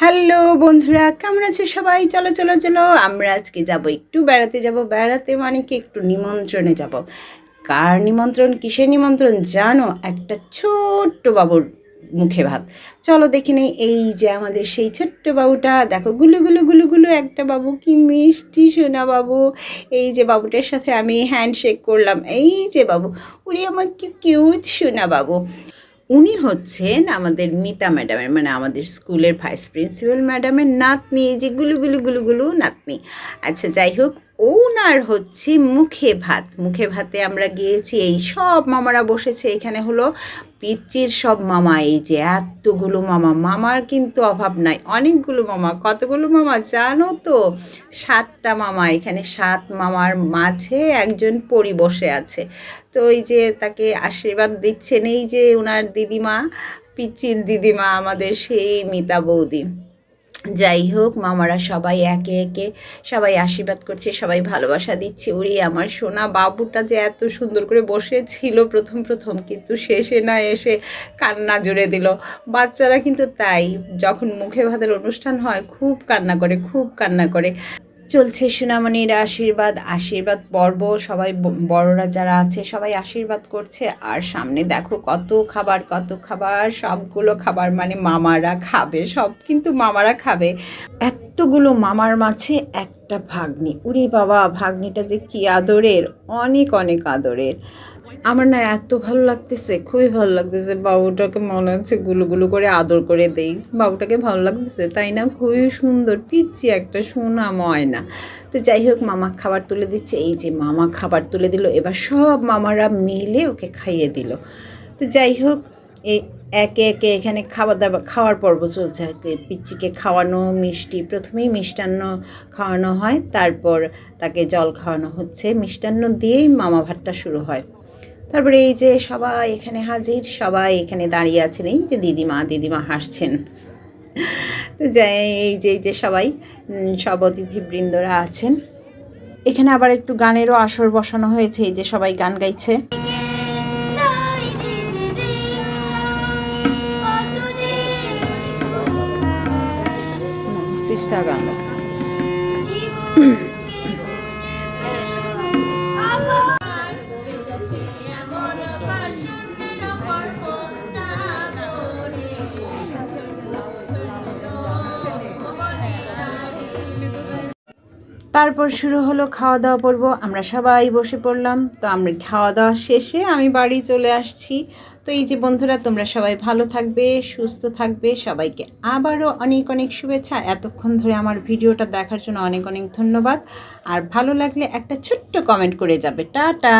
Hello বন্ধুরা, কেমন আছে সবাই? চলো চলো চলো, আমরা আজকে যাব, একটু বেড়াতে যাব, বেড়াতে মানে কি একটু নিমন্ত্রণে যাব। কার নিমন্ত্রণ, কিসের নিমন্ত্রণ জানো? একটা ছোট্ট বাবুর মুখে ভাত। চলো দেখে নেই, এই যে আমাদের সেই ছোট্ট বাবুটা, দেখো গুলু গুলু গুলু গুলু একটা বাবু, কি মিষ্টি সোনা বাবু। এই যে বাবুটার সাথে আমি হ্যান্ডশেক করলাম, এই যে বাবু উনি আমার কি কিউট সোনা বাবু। উনি হচ্ছেন আমাদের মিতা ম্যাডামের মানে আমাদের স্কুলের ভাইস প্রিন্সিপাল ম্যাডামের নাতনি যে গুলু গুলু গুলু গুলু নাতনি। আচ্ছা যাই হোক, ওনার হচ্ছে মুখে ভাত। মুখে ভাতে আমরা গিয়েছি, এই সব মামারা বসেছে, এখানে হলো পিচ্চির সব মামা, এই যে এতগুলো মামা, মামার কিন্তু অভাব নাই। অনেকগুলো মামা, কতগুলো মামা জানো তো? সাতটা মামা, এখানে সাত মামার মাঝে একজন পরি বসে আছে। তো এই যে তাকে আশীর্বাদ দিচ্ছেন এই যে ওনার দিদিমা, পিচ্চির দিদিমা, আমাদের সেই মিতা বৌদি। যাই হোক, মামারা সবাই একে একে সবাই আশীর্বাদ করছে, সবাই ভালোবাসা দিচ্ছে। ওরে আমার সোনা বাবুটা যে এত সুন্দর করে বসেছিল প্রথম প্রথম, কিন্তু শেষে না এসে কান্না জুড়ে দিল। বাচ্চারা কিন্তু তাই, যখন মুখে ভাতের অনুষ্ঠান হয়, খুব কান্না করে, খুব কান্না করে। চলছে সুনামণির আশীর্বাদ আশীর্বাদ পর্ব। সবাই বড়রা যারা আছে, সবাই আশীর্বাদ করছে। আর সামনে দেখো কত খাবার কত খাবার, সবগুলো খাবার মানে মামারা খাবে, সব কিন্তু মামারা খাবে। এতগুলো মামার মাছে একটা ভাগ্নি। উরে বাবা, ভাগ্নিটা যে কি আদরের, অনেক অনেক আদরের। আমার না এত ভালো লাগতেছে, খুবই ভালো লাগতেছে। বাবুটাকে মনে হচ্ছে গুলো গুলো করে আদর করে দেই। বাবুটাকে ভালো লাগতেছে, তাই না? খুবই সুন্দর পিচ্ছি একটা সোনা ময়না। তো যাই হোক, মামা খাবার তুলে দিচ্ছে। এই যে মামা খাবার তুলে দিল, এবার সব মামারা মিলে ওকে খাইয়ে দিল। তো যাই হোক এই একে একে এখানে খাবার দাবার খাওয়ার পর্ব চলছে। পিচ্চিকে খাওয়ানো, মিষ্টি, প্রথমেই মিষ্টান্ন খাওয়ানো হয়। তারপর তাকে জল খাওয়ানো হচ্ছে। মিষ্টান্ন দিয়েই মামা ভাতটা শুরু হয়। তারপরে এই যে সবাই এখানে হাজির, সবাই এখানে দাঁড়িয়ে আছেন। এই যে দিদিমা দিদিমা হাসছেন। এই যে এই যে সবাই সব অতিথিবৃন্দরা আছেন। এখানে আবার একটু গানেরও আসর বসানো হয়েছে, এই যে সবাই গান গাইছে। গান তারপর শুরু হলো খাওয়া দাওয়া পর্ব। আমরা সবাই বসে পড়লাম। তো আমরা খাওয়া দাওয়া শেষে আমি বাড়ি চলে আসছি। তো এই যে বন্ধুরা, তোমরা সবাই ভালো থাকবে, সুস্থ থাকবে। সবাইকে আবারও অনেক অনেক শুভেচ্ছা। এতক্ষণ ধরে আমার ভিডিওটা দেখার জন্য অনেক অনেক ধন্যবাদ। আর ভালো লাগলে একটা ছোট্ট কমেন্ট করে যাবে। টাটা!